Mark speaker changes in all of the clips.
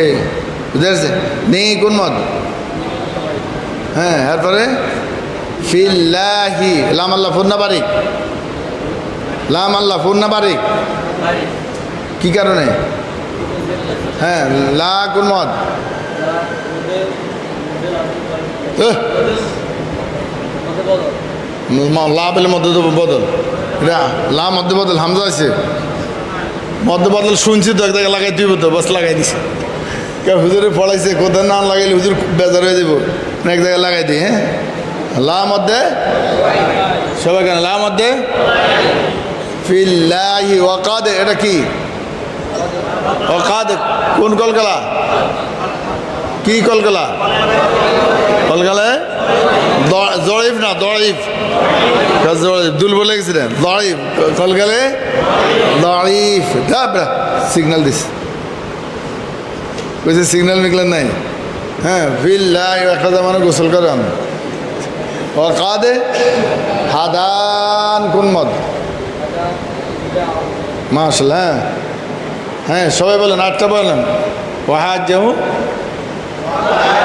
Speaker 1: এই, বুঝতে পারছে নেই কোন মত? হ্যাঁ এরপরে, ফিল্লাহি, লাম আল্লাহ ফুন্না বারিক? লাম আল্লাহ ফুন্না বারিক? কি কারণে? হ্যাঁ লা কোন মত? লা বলে মধ্য বদল। এটা লা মধ্য বদল, হামজা আছে মধ্য বদল শুনছি তো, এক জায়গায় লাগাই তুই তো, বাস লাগাই দিছি। কেউ হুজুরে পড়াইছে, কোথায় না লাগাইলে হুজুর বেজার হয়ে যাব এক জায়গায় লাগাই দিই হ্যাঁ? লা মধ্যে? সবাই কেন, লা মধ্যে? ফিল্লাহি ওয়াকাদে, এটা কি? ওকাদ কোন কলকালা? কি কলকালা? কলকালায়? জড়িফ না দড়িফ দুল বলে গেছিলেন দড়িফ কলকালে দড়িফ সিগন্যাল দিস। কইছে সিগন্যাল নিকলেন নাই। হ্যাঁ ফিল্লাহ একটা জামানো গোসল করেন অকাদে হাদান কোন মত মাসাল হ্যাঁ। হ্যাঁ সবাই বলেন, আটটা বলেন। ওহাজ যেমন এই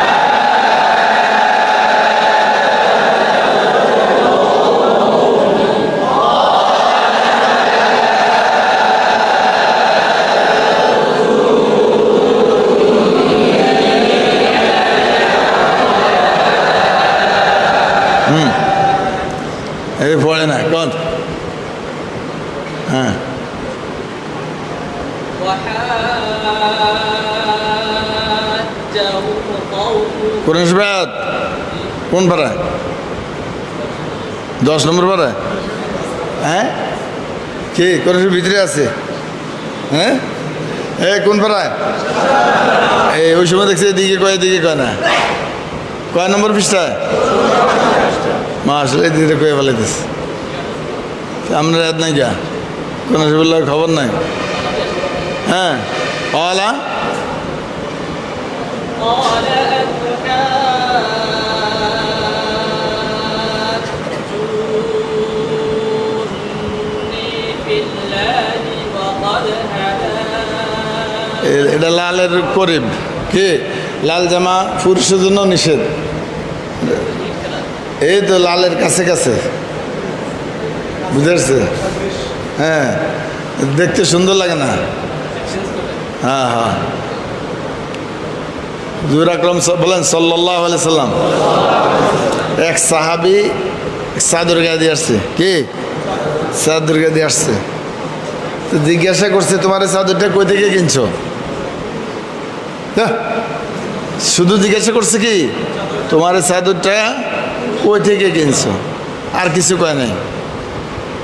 Speaker 1: কোরআন কোন পাড়ায় দশ নম্বর পাড়ায় হ্যাঁ? কি কোরআন ভিতরে আছে? হ্যাঁ? এ কোন পাড়ায় এই, ওই সময় দেখছি এদিকে কয় এদিকে কয় না। কয় নম্বর পৃষ্ঠায় মা আসলে এদিকে কয়ে ফেলাইতেছে। আমরা রাত নাই যা কোন খবর নাই। হ্যাঁ? অলা? এটা লালের করিম। কি? লাল জামা পুরুষের জন্য নিষেধ। এই তো লালের কাছে কাছে। বুঝেছে? হ্যাঁ। দেখতে সুন্দর লাগে না। হ্যাঁ হ্যাঁ। জুর আকরম বলেন সাল্লাহ সাল্লাম। এক সাহাবি সাদুর গায়ে দিয়ে আসছে। কি? সাদুর গায়ে দিয়ে আসছে। তো জিজ্ঞাসা করছে তোমার চাদরটা কই থেকে কিনছো? হ্যাঁ, শুধু জিজ্ঞাসা করছে কি? তোমার চাদরটা কই থেকে কিনছো? আর কিছু কয় নাই।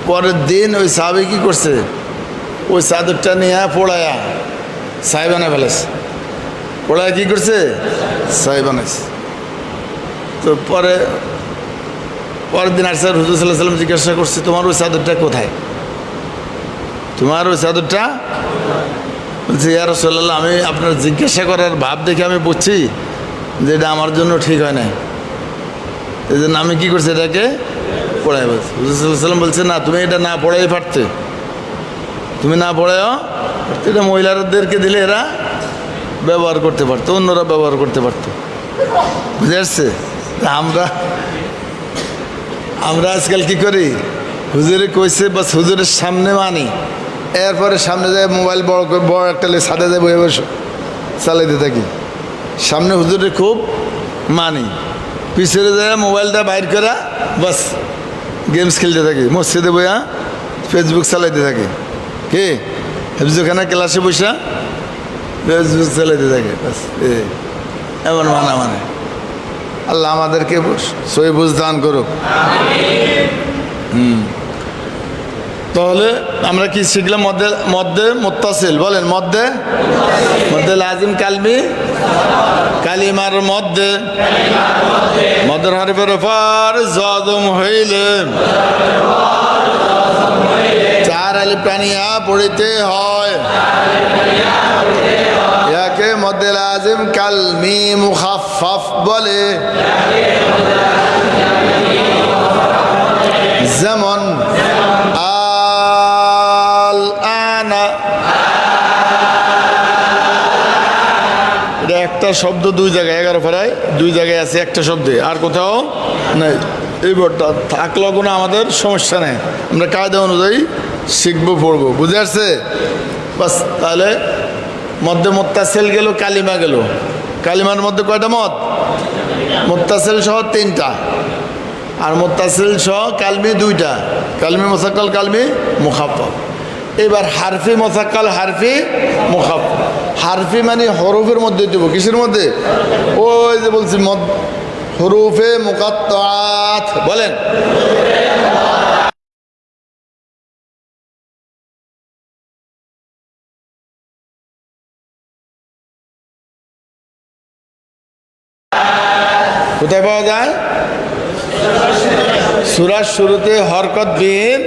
Speaker 1: পরের দিন ওই সাহাবি কি করছে? ওই চাদরটা নিয়ে পোড়ায়া সাই বানায় ফেলেছে। পোড়ায় কি করছে? সাই বানাইছে। তো পরে, পরের দিন আর স্যার হুজুর সাল্লাহ সাল্লাম জিজ্ঞাসা করছে, তোমার ওই চাদরটা কোথায়? তোমার ওই চাদরটা? বলছি, ইয়া রসল্লাহ আমি আপনার জিজ্ঞাসা করার ভাব দেখে আমি বুঝছি যে এটা আমার জন্য ঠিক হয় না এই জন্য আমি কী করছি এটাকে পড়াই বলছি। হুজুর সাল্লাম বলছে, না, তুমি এটা না পড়াই পারতে। তুমি না পড়াও এটা মহিলাদেরকে দিলে এরা ব্যবহার করতে পারতো, অন্যরা ব্যবহার করতে পারতো। বুঝে আসছে? আমরা আমরা আজকাল কি করি? হুজুরে কইছে, বাস হুজুরের সামনে মানি। এরপরে সামনে যায় মোবাইল বড় করে, বড় একটা সাদা যায় বয়ে বসে, চালাইতে থাকি। সামনে হুজুরে খুব মানি। পিছনে যায় মোবাইলটা বাইর করা বাস গেমস খেলতে থাকি। মসজিদে বইয়া ফেসবুক চালাইতে থাকি। কে? হেফজুখানা ক্লাসে বসা চালাইতে থাকে বাস এ এমন মানা মানে। আল্লাহ আমাদেরকে সই বুঝ দান করুক। হুম। তাহলে আমরা কি শিখলাম মধ্যে মধ্যে মোত্তাসিল? বলেন মধ্যে মধ্যে লাজিম কালমি? কালিমার মধ্যে মধ্যের হরিফের উপর জদম হইলে। চার আলি পড়িতে হয়। ইয়াকে মধ্যে লাজিম কালমি মুখাফফ বলে। যেমন আনা। একটা শব্দ দুই জায়গায়, এগারো ফেরায়। দুই জায়গায় আছে একটা শব্দে। আর কোথাও নাই। এই বোর্ডটা থাকলেও কোনো আমাদের সমস্যা নেই। আমরা কায়দা অনুযায়ী শিখব, পড়ব। বুঝে আসছে? বাস, তাহলে মধ্যে মোত্তাসেল গেল, কালিমা গেল। কালিমার মধ্যে কয়টা মত? মোত্তাসেল সহ তিনটা। আর মোত্তাসিল সহ কালমি দুইটা। কালমি মোসাক্কাল, কালমি মুখাফা এবার হারফি মোসাক্কাল, হারফি মুখাফা হারফি মানে হরফের মধ্যে দেবো। কিসের মধ্যে? ওই যে বলছি মদ হরুফে মুকাত্তাত বলেন। কোথায় পাওয়া যায়? সুরার শুরুতে হরকত বিহীন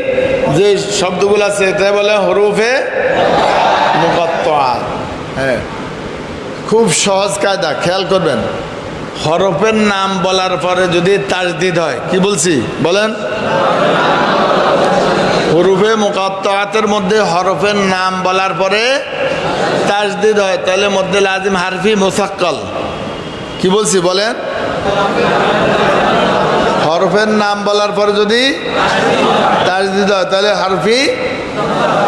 Speaker 1: যে শব্দগুলো আছে তাই বলে হরুফে মুকাত্তাত হ্যাঁ। খুব সহজ কায়দা, খেয়াল করবেন। হরফের নাম বলার পরে যদি তাজদিদ হয়, কি বলছি? বলেন। হরুফে মুকাত্তাতের মধ্যে হরফের নাম বলার পরে তাজদিদ হয়, তাহলে মধ্যে লাজিম হারফি মুসাক্কাল। কি বলছি, বলেন। হরফের নাম বলার পরে যদি তাজদিদ হয়, তাহলে হারফি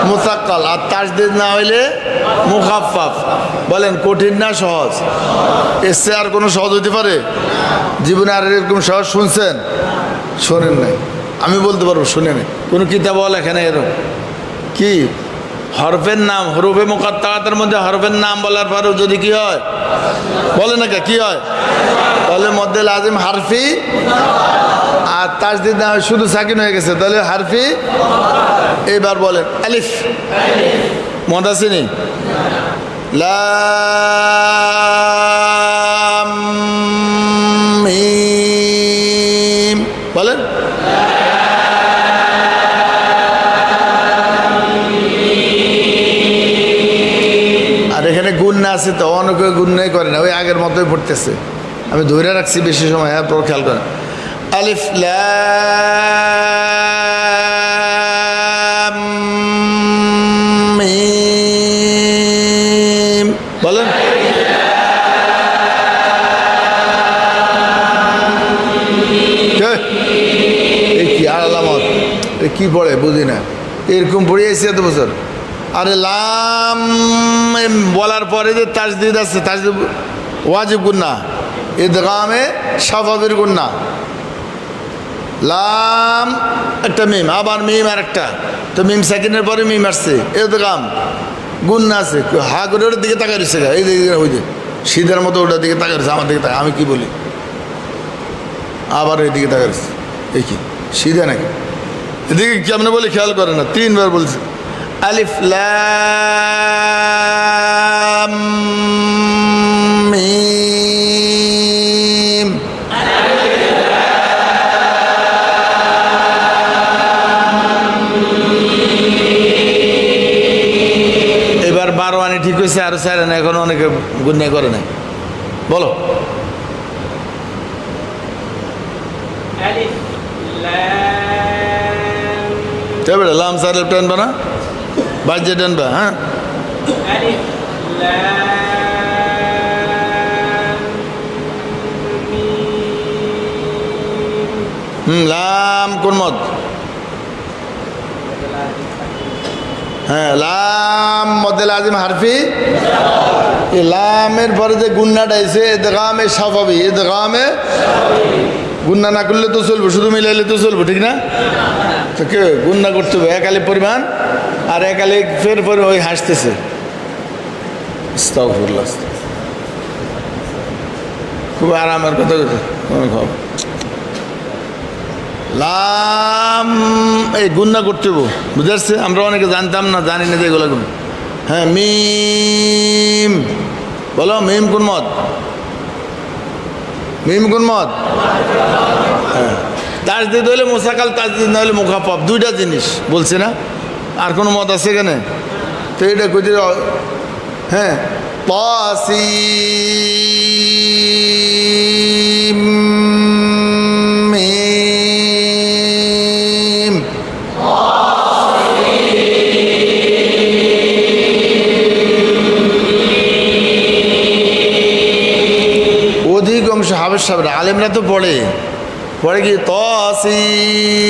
Speaker 1: মুসাক্কাল। আর তাজদিদ না হইলে মুখাফাফ বলেন, কঠিন না সহজ? এসে আর কোনো সহজ হইতে পারে? জীবনে আর এরকম সহজ শুনছেন? শোনেন নাই। আমি বলতে পারব শুনে নেই কোনো কিতাব লেখে নাই এরকম। কি? হরফের নাম হরফে মুকাত্তাতের মধ্যে হরফের নাম বলার পরেও যদি কি হয়? বলে না কে, হয়? তাহলে মধ্যে লাজিম হারফি আর তাজদিদ না শুধু সাকিন হয়ে গেছে। তাহলে হারফি এইবার বলেন। আলিফ। মদ আসেনি বলেন। আছে তো অনেকে গুণই করে না, ওই আগের মতোই পড়তেছে। আমি ধরে রাখছি বেশি সময় হ্যাঁ পর খেয়াল করেন। আলিফ বলেন। কি? আর কি পড়ে? বুঝি না। এরকম পড়িয়েছি এত বছর। আরে লাম বলার পরে যে তাজদিদ আছে, তাজদিদ ওয়াজিব গুন্না ঈদগামে স্বাভাবিক গুন্না লাম, একটা মিম, আবার মিম আর একটা তো মিম সেকেন্ডের পরে মিম আসছে ঈদগাম গুন্না আছে। হা করে ওটার দিকে তাকাই রয়েছে এই দিকে ওই যে, সিধার মতো ওটার দিকে তাকাই রয়েছে, আমার দিকে তাকায়, আমি কি বলি? আবার এদিকে তাকাই রয়েছে, এই কি, সিধা নাকি? এদিকে কেমন বলে খেয়াল করে না, তিনবার বলছে। আলিফ এবার বারো আনি ঠিক হয়েছে আর স্যার এখন অনেকে গুণে করে না বলো।
Speaker 2: লাম।
Speaker 1: সার লাম লেফট হ্যান্ড বানা বাজে টানবা হ্যাঁ হুম লাম কোন মত হ্যাঁ লাম মদেল আজিম হারফি এই লামের পরে যে গুন্নাটা এসে এদগামে সাফাবি এদগামে গুন্না না করলে তো চলবে শুধু মিলাইলে তো চলবে ঠিক না তো কে গুন্না করতে হবে এক আলি পরিমাণ আর এক আলিফ ফের পরে ওই হাসতেছে। আস্তাগফিরুল্লাহ। খুব আরামের কথা খবর? লাম, এই গুন্না করতে বুঝে আসছে? আমরা অনেকে জানতাম না, জানি না যে এগুলো হ্যাঁ মিম। বলো, মিম কোন মত? মিম কোন মত? হ্যাঁ। তাজদিদ হলে মোসাকাল, তাজদিদ না হলে মুখাপাপ দুইটা জিনিস। বলছি না? আর কোনো মত আছে এখানে? তো এটা কইতে হ্যাঁ। পাসিম মিম। হাবের সাহেবরা, আলেমরা তো পড়ে। পড়ে কি? তসিন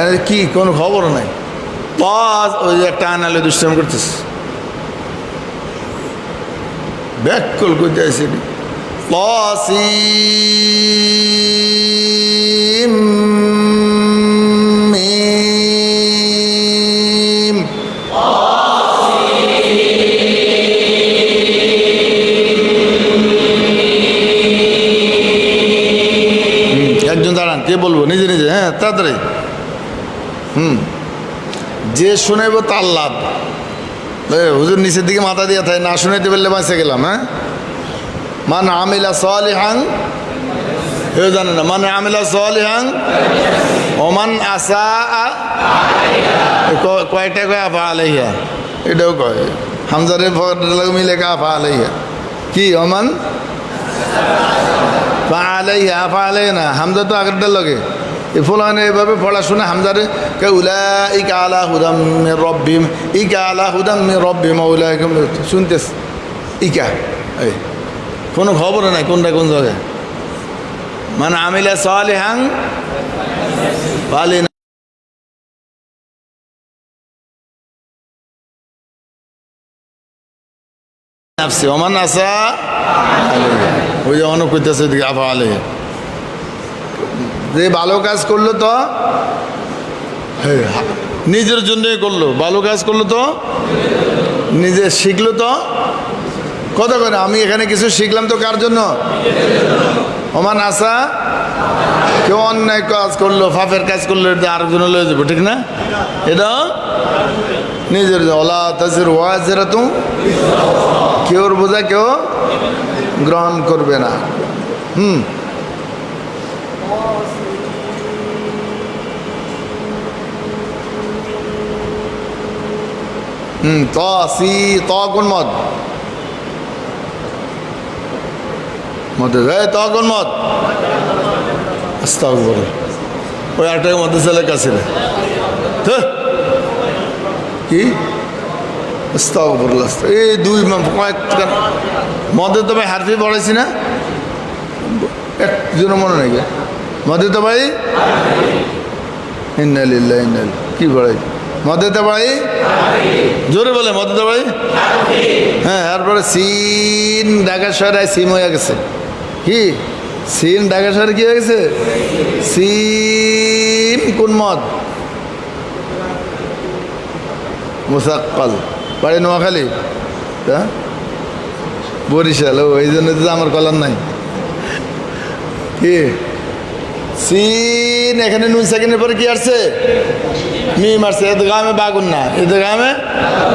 Speaker 1: এর কি কোনো খবর নাই। তস ওই একটা আনালে দুষ্টাম করতেছে। ব্যাকল করতে একজন দাঁড়ান, কে বলব? নিজে নিজে হ্যাঁ তাড়াতাড়ি। যে শোনাইব তার লাভ। হুজুর নিচের দিকে মাথা দিয়ে থাকে না শুনাইতে পারলে বাঁচে গেলাম হ্যাঁ? মান আমিলা সলিহাং কেউ জানে না, মান আমিলা সলিহাং ওমান আসা কয়টা কয়, আফা আলাইহা? এটাও কয় হামজারের ফটো মিলে আফা আলাইহা। কি, ওমান? আলাইহা, আফা আলাই না, হামজা তো আগেরটার লগে। এ ফুলানে এভাবে পড়াশোনা, হামজারে কে উলা ইকা আলা হুদাম রব্বিম, ইকা আলা হুদাম রব্বিম উলা শুনতেস ইকা, এই, কোনো খবর নাই কোনটা কোন জায়গায় মানে আমিলা সালিহাং পালি নাফসি, ওমান আসা। ওই যে অনেক কইতেছে আফা আলাইহা। যে ভালো কাজ করল তো নিজের জন্যই করল। ভালো কাজ করল তো, নিজে শিখলো তো। কত করে আমি এখানে কিছু শিখলাম তো কার জন্য? ওমান আসা, কেউ অন্যায় কাজ করল ফাফের কাজ করল, এটা আরেকজন লয়ে যাব, ঠিক না? এটা নিজের ওলা তাজির ওয়াজেরা তো কেউর বোঝা কেউ গ্রহণ করবে না। হুম। হুম, ত, সি, ত কোন মত? মধ্যে ত কোন মত? আস্তাগফির ওই আরেকটা মধ্যে ছেলে কাছে রে? ধুর। কি? আস্তাগফিরুল্লাহ। এই দুই ম- কয়েকটা মধ্যে তো ভাই হারফি পড়াইছি না? একজন মনে নেই। মধ্যে তো ভাই? ইন্নালিল্লাহ ইন্নাল কি পড়াই মধ্যে তো ভাই জোরে বলে মধ্যে তো ভাই হ্যাঁ তারপরে সিন ঢাকা শহরে সিম হয়ে গেছে। কি? সিন ঢাকা শহরে কি হয়ে গেছে? সিম কোন মত মুসাক্কাল। বাড়ি নোয়াখালী? হ্যাঁ বরিশাল। ও, এই জন্য তো আমার কলার নাই। কি? সিন এখানে নুন সেকেন্ডের পরে কি আসছে? মিম আসছে এদের গ্রামে বাগুন না এদের গ্রামে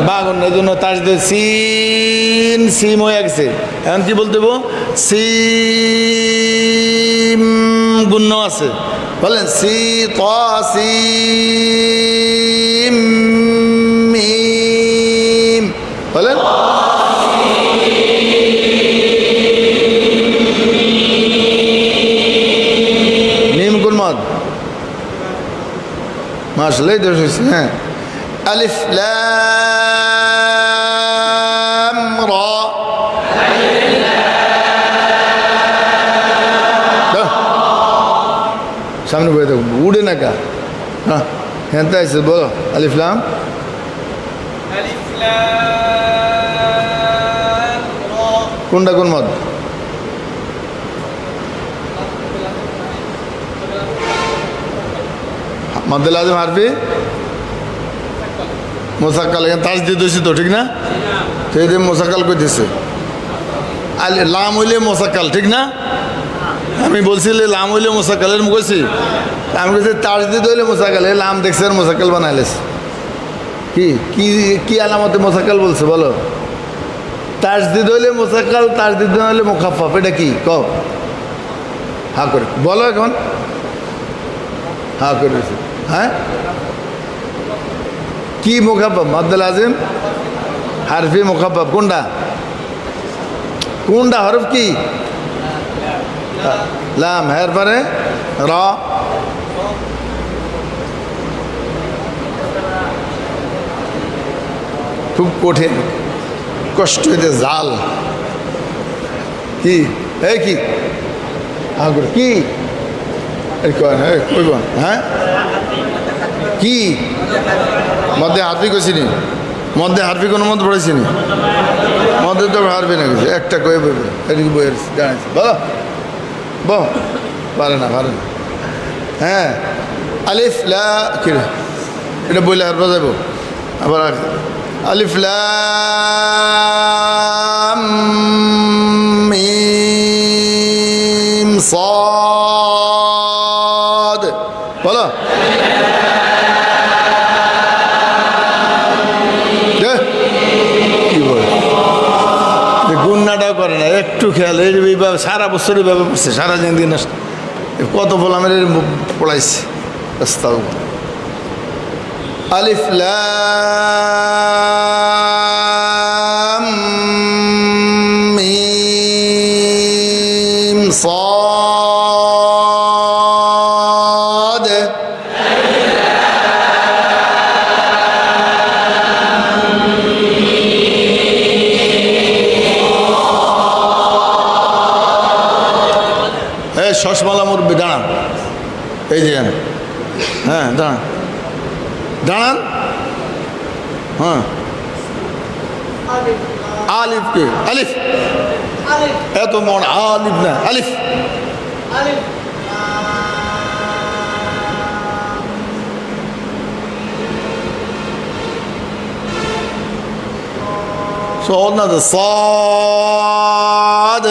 Speaker 1: বাগুন না এই জন্য তার সাথে সিন, সিম হয়ে গেছে। এখন কি বলতে সিম গুণ্য আছে। বলেন, সি, ত সিম আসলেই দোষ হয়েছে হ্যাঁ আলিফ লাম র সামনে বয়ে থাকুন উড়ে না কা হ্যাঁ হ্যাঁ তাই বলো
Speaker 2: আলিফলাম
Speaker 1: কোনটা কোন মত মদ্দুল আজম হারফি? মোসাক্কাল, এখানে তাজ দিয়ে দিয়েছি তো, ঠিক না? সেই দিয়ে মোসাক্কাল করতেছে আল, লাম হইলে মোসাক্কাল, ঠিক না? আমি বলছি লাম হইলে মোসাক্কালের মুখেছি আমি বলছি তাজ দিয়ে হইলে মোসাক্কাল, এই লাম দেখছে আর মোসাক্কাল বানাইলেছে। কি কি কি আলামতে মোসাক্কাল বলছে, বলো? তাজদিদ হইলে মোসাক্কাল তাজদিদ না হইলে মোখাফাফ এটা কি? ক হা করে, বলো এখন। হা করে। হ্যাঁ? কি মোখাফাফ মাদ্দাল আজিম? হারফি মোখাফাফ কোনটা? কোনটা হরফ কি? লাম হের পরে র। খুব কঠিন। কষ্ট হইতে জাল। কি? এই কি? কি? কইব হ্যাঁ? কি? মধ্যে হারবি কইছিনি মধ্যে হারবি কোনো মধ্যে পড়েছিনি মধ্যে তো হারবি না কিছু একটা কয়ে বইবে এদিকে বইয়ের জানাইছি। বলো বো। পারে না পারে না। হ্যাঁ। আলিফ, লা, কি রে? এটা বইলে আর বাজাইব। আবার আলিফ লাম মিম বলো। এইভাবে সারা বছর ব্যাপার পড়ছে সারা দিন নষ্ট। কত বল আমার পড়াইছে আলিফ লাম হ্যাঁ দাঁড়ান দাঁড়ান হ্যাঁ আলিফ কে আলিফ
Speaker 2: Alif.
Speaker 1: এত মন আলিফ না আলিফ
Speaker 2: Alif.
Speaker 1: সহজ না তো সদ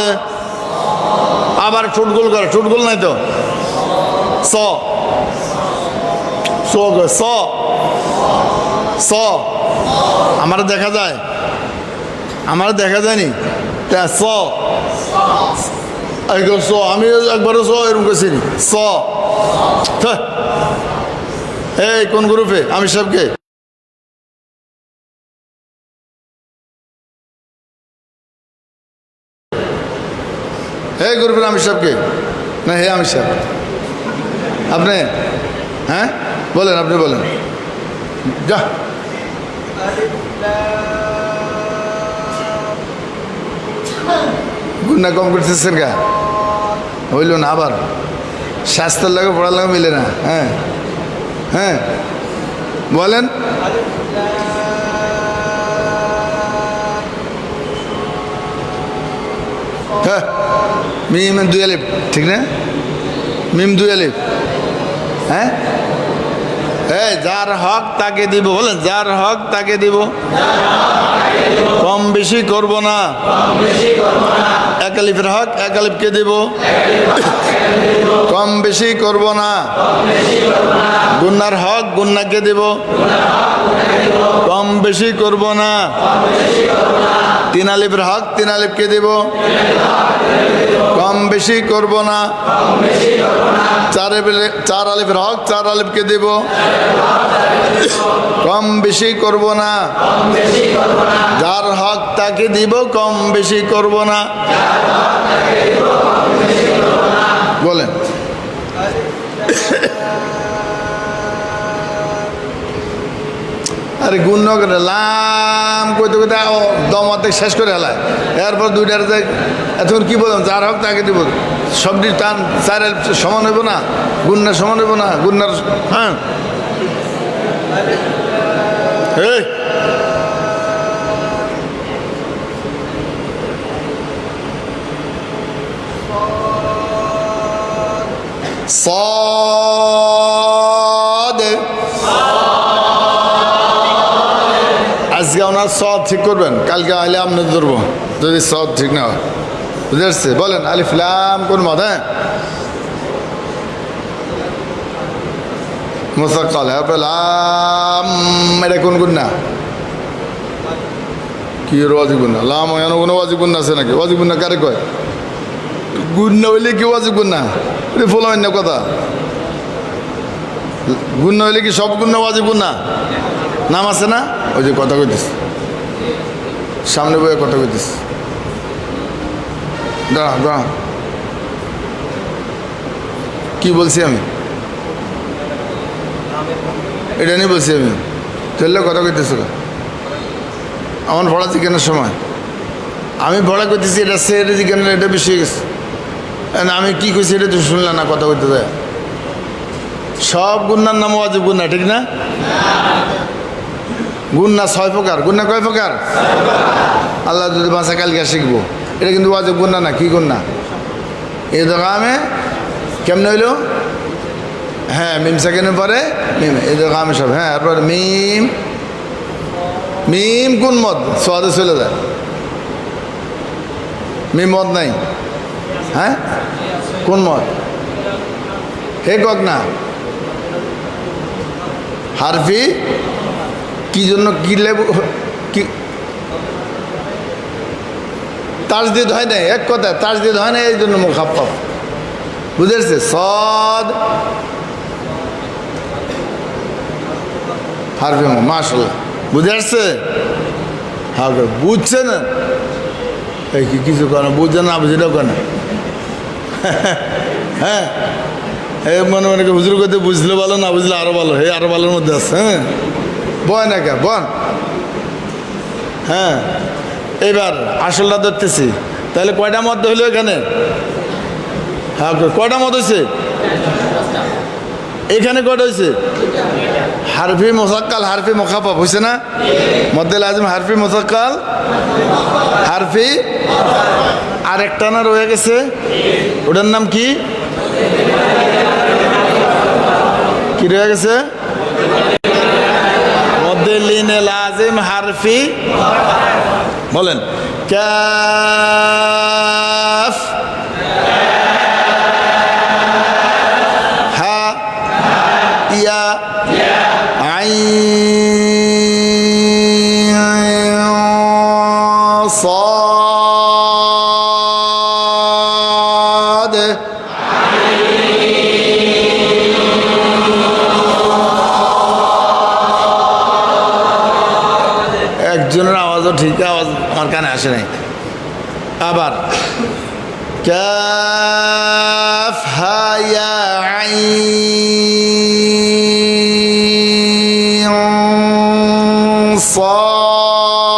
Speaker 1: আবার ঠুটগুল করে ঠুটগুল নাই তো আমার দেখা যায়। আমার দেখা যায়নি। তা আমি একবারও স এরকম করছি। এই, কোন গ্রুপে? আমি সবকে হে গ্রুপের আমি সাহেবকে না, হে আমি সাহেব আপনি? হ্যাঁ? বলেন, আপনি বলেন। যা। গুন্না কম করতেছেন গা। হইল না আবার। স্বাস্থ্যের লাগে পড়ার লাগে মিলে না। হ্যাঁ। হ্যাঁ। বলেন। হ্যাঁ। মিম দুই আলিফ, ঠিক না? মিম দুই আলিফ। হ্যাঁ? যার হক তাকে দিব, বলেন, যার হক তাকে দিব। কম বেশি করব না। এক আলিফের হক এক আলিফকে দিব। কম বেশি করব না। গুন্নার হক গুন্নাকে দিব। কম বেশি করব না। তিন আলিফের হক তিন আলিফকে দিব। কম বেশি করব না। চার চার আলিফের হক চার আলিফকে দিব। কম বেশি করব না। যার হক তাকে দিব, কম বেশি করব না। বলেন। আরে গুণ করে, লাম কইতে কইতে দম অর্ধেক শেষ করে হেলায় এরপর দুইটার যে, এতক্ষণ কি বললাম? যার হোক তাকে দিব। সবটি টান চার সমান হইব না গুন্নার সমান হইব না গুন্নার হ্যাঁ? সদ। আজকে আপনার সদ ঠিক করবেন, কালকে আলে আপনি ধরবো। যদি সদ ঠিক না হয়। বুঝতে বলেন আলিফলাম কোন হ্যাঁ? মুসাক্কাল হ্যাঁ লাম এটা কোন গুণ না কি এর ওয়াজি গুণ লাম এমন কোনো ওয়াজি গুণ আছে নাকি? ওয়াজি গুণ কারে কয়? গুণ না হইলে কি ওয়াজি গুণ এটা বলবেন না কথা। গুণ হইলে কি সব গুণ না ওয়াজি না নাম আছে না? ওই যে কথা কইতিস সামনে বইয়ে কথা কইতিস দাঁড়া দাঁড়া। কি বলছি আমি? এটা নিয়ে বলছি আমি। চললে কথা কইতেছ আমার পড়াচ্ছি কেনার সময়। আমি ভরা করতেছি এটা সেরে জিজ্ঞাসা এটা বেশি গেছে। আমি কি কইছি এটা তো শুনলাম না, কথা কইতে দেয় সব গুন্নার নাম অজব গুন্না, ঠিক না? গুন্না ছয় প্রকার। গুন্না কয় প্রকার? আল্লাহ যদি বাঁচা কালকে শিখব। এটা কিন্তু অজব গুন্না না, কি গুন্না? এই দোকামে কেমনে হইল? হ্যাঁ মিম সেকেন্ডের পরে? মিম, এই দোকামে সব হ্যাঁ এরপর মিম মিম কোন মদ? সোয়াদে চলে যায়। মিম মদ নাই? হ্যাঁ? কোন মদ? হে কক না হারফি, কি জন্য কি লেবু, কি তাজদিদ হয় না এক কথা তাজদিদ হয় না এই জন্য মুখাপ্প বুঝেছে সদ হারফি মাসাল বুঝে আসছে? হ্যাঁ বুঝছে না? এই কি কিছু করে না বুঝছে না বুঝেটাও কেন হ্যাঁ? এই মনে মনে হুজুর করতে বুঝলে ভালো, না বুঝলে আরও ভালো? হে আরও ভালোর মধ্যে আছে হ্যাঁ? বয় না কে? বন হ্যাঁ? এবার আসলটা ধরতেছি। তাহলে কয়টা মত হইল এখানে? হ্যাঁ কয়টা মত হয়েছে এখানে কয়টা হয়েছে হারফি মোসাক্কাল, হারফি মোখাপাপ হয়েছে না? মদ্দেল আজম, হারফি মোসাক্কাল, হারফি আর একটা না রয়ে গেছে। ওটার নাম কি? কি রয়ে গেছে? মদ্দেলিনে হারফি, বলেন। কাফ صاد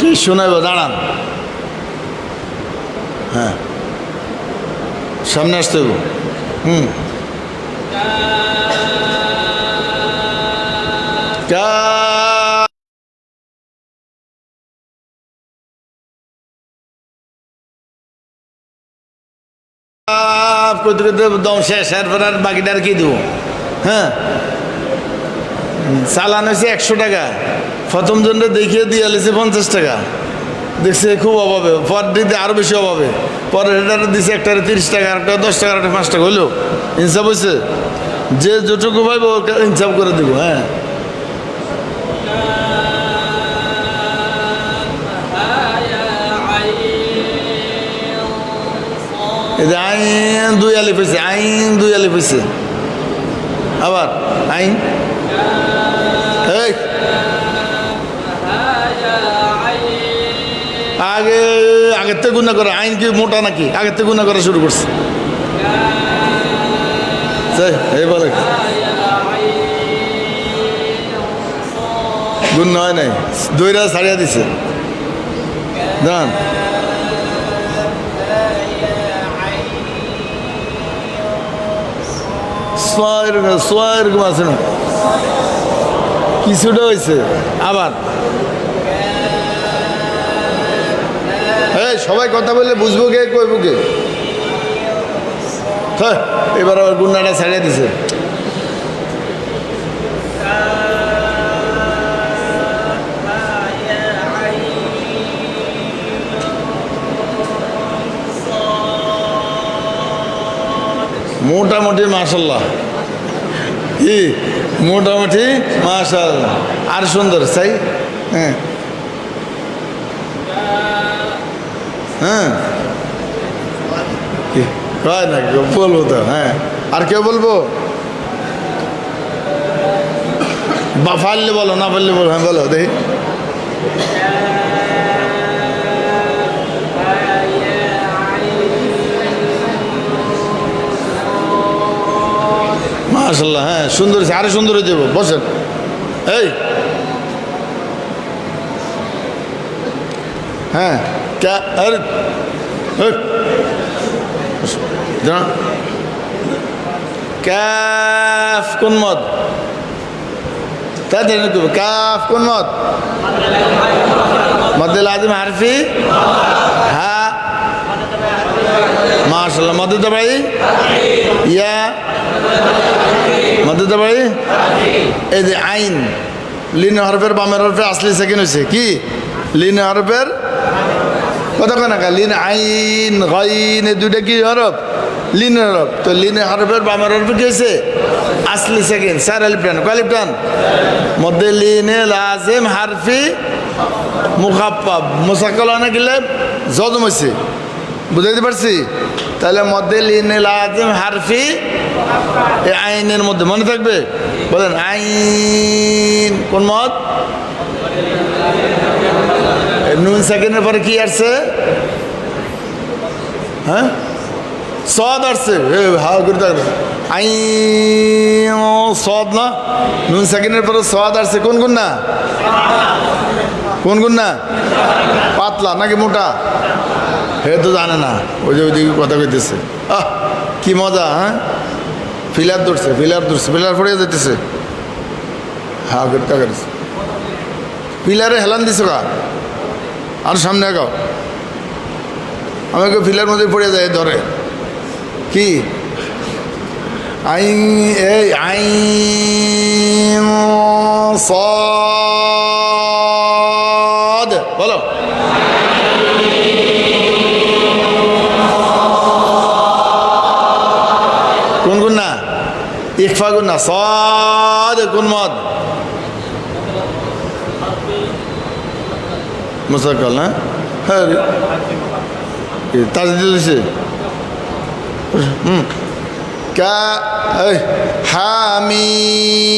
Speaker 1: কি শোনাবো দাঁড়ান হ্যাঁ সামনে আসতে হবে হুম দম শেষ, এরপর আর বাকিটা আর কি দেবো? হ্যাঁ? চালান হয়েছে একশো টাকা। প্রথম জনটা দেখিয়ে দিয়ে আলিছে পঞ্চাশ টাকা। দেখছে খুব অভাবে পর দিতে আরও বেশি অভাবে। পরের হেটারে দিছে একটা তিরিশ টাকা একটা দশ টাকা একটা পাঁচ টাকা, হইল? ইনসাফ হয়েছে যে যেটুকু পাইব ওকে ইনসাফ করে দেবো হ্যাঁ? আইন দুই আলিফ হয়েছে আইন দুই আলিফ হয়েছে আবার, আইন। আগে, আগের থেকে গুণা করে, আইন কি মোটা নাকি? আগের থেকে গুণা করা শুরু করছে। গুণ হয় নাই। দইরা ছাড়িয়া দিছে। দান সোয়া এরকম সোয়া এরকম আছে না। কিছুটা হয়েছে আবার। এই সবাই কথা বলে বুঝব কে কইব কে? হ্যাঁ, এবার আবার গুন্ডাটা ছাড়িয়ে দিছে। মোটামুটি মাসাল্লাহ মোটামুটি মাসাল আর সুন্দর, চাই? হ্যাঁ। হ্যাঁ? হয় না বলব তো হ্যাঁ। আর কেউ বলব? বা ফাললে বলো, না পারলে বলো হ্যাঁ বলো, দেখি। মার্শাল্লাহ হ্যাঁ সুন্দর হয়েছে, আরও সুন্দর হয়ে যাব, বসেন। এই। হ্যাঁ আরে। ক্যাফ, কোন মত তাড়াতাড়ি হবে। কাফ কোন মত মদ্দুল আজিম হারফি? হ্যাঁ। মাশাল্লাহ মদুদ ভাই? ইয়া মদুদ ভাই? এই যে আইন, লিন হরফের বামের হরফে আসলি সেকেন্ড হয়েছে কি? লিন হরফের? কতক্ষণ আঁকা লিন আইন, গাইন, এই দুইটা কি হরফ? লিন হরফ। তো লিন হরফের বামের হরফে কি হয়েছে আসলি সেকেন্ড স্যার আলিফটান কলিফটান মধ্যে লিনে লাজেম হারফি মুখাপ্পাব। মুসাক্কল অনেক গেলে জদম হয়েছে বুঝাইতে পারছি? তাহলে মধ্যে লিনে লাজেম হারফি এই আইনের মধ্যে, মনে থাকবে? বলেন, আইন, কোন মত? নুন সেকেন্ডের পরে কি আসছে? হ্যাঁ? সদ আসছে। এ হা করে থাকবে আই সদ না? নুন সেকেন্ডের পরে সদ আসছে। কোন কোন না? কোন কোন না? পাতলা, নাকি মোটা? হে তো জানে না, ওই যে ওইদিকে কথা কইতেছে। আহ, কি মজা হ্যাঁ? ফিলার ধরছে ফিলার ধরছে, ফিলার পড়ে যেতেছে হা করে তাকাচ্ছে পিলারে হেলান দিছো কা আর সামনে আগাও। আমাকে ফিলার মধ্যে পড়ে যায়, ধরে। কি? আই এই আই সদ ইকফা কোন না সদ কোন মদ মুসাকাল না হ্যাঁ তাজা দিয়েছে হুম কা এই হামিম